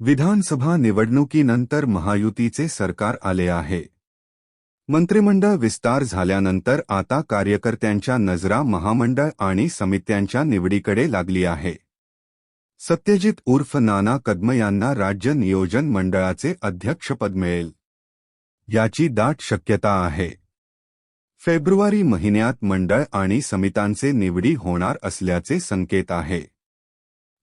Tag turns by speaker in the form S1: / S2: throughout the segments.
S1: विधानसभा निवडणुकीनंतर महायुतीचे सरकार आले आहे. मंत्रिमंडळ विस्तार झाल्यानंतर आता कार्यकर्त्यांच्या नजरा महामंडळ आणि समित्यांच्या निवडीकडे लागली आहे. सत्यजित उर्फ नाना कदम यांना राज्य नियोजन मंडळाचे अध्यक्षपद मिळेल. याची दाट शक्यता आहे. फेब्रुवारी महिन्यात मंडळ आणि समितांचे निवडी होणार असल्याचे संकेत आहे.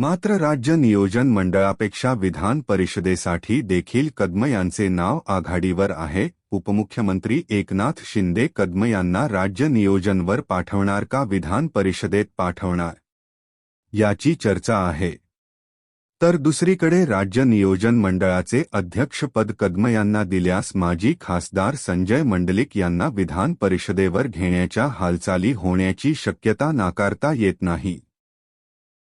S1: मात्र राज्य नियोजन मंडळापेक्षा विधान परिषदेसाठी देखील कदम यांचे नाव आघाडीवर आहे. उपमुख्यमंत्री एकनाथ शिंदे कदम यांना राज्य नियोजनवर पाठवणार का विधान परिषदेत पाठवणार? याची चर्चा आहे. तर दुसरीकडे राज्य नियोजन मंडळाचे अध्यक्षपद कदम यांना दिल्यास माजी खासदार संजय मंडलिक यांना विधान परिषदेवर घेण्याच्या हालचाली होण्याची शक्यता नाकारता येत नाही.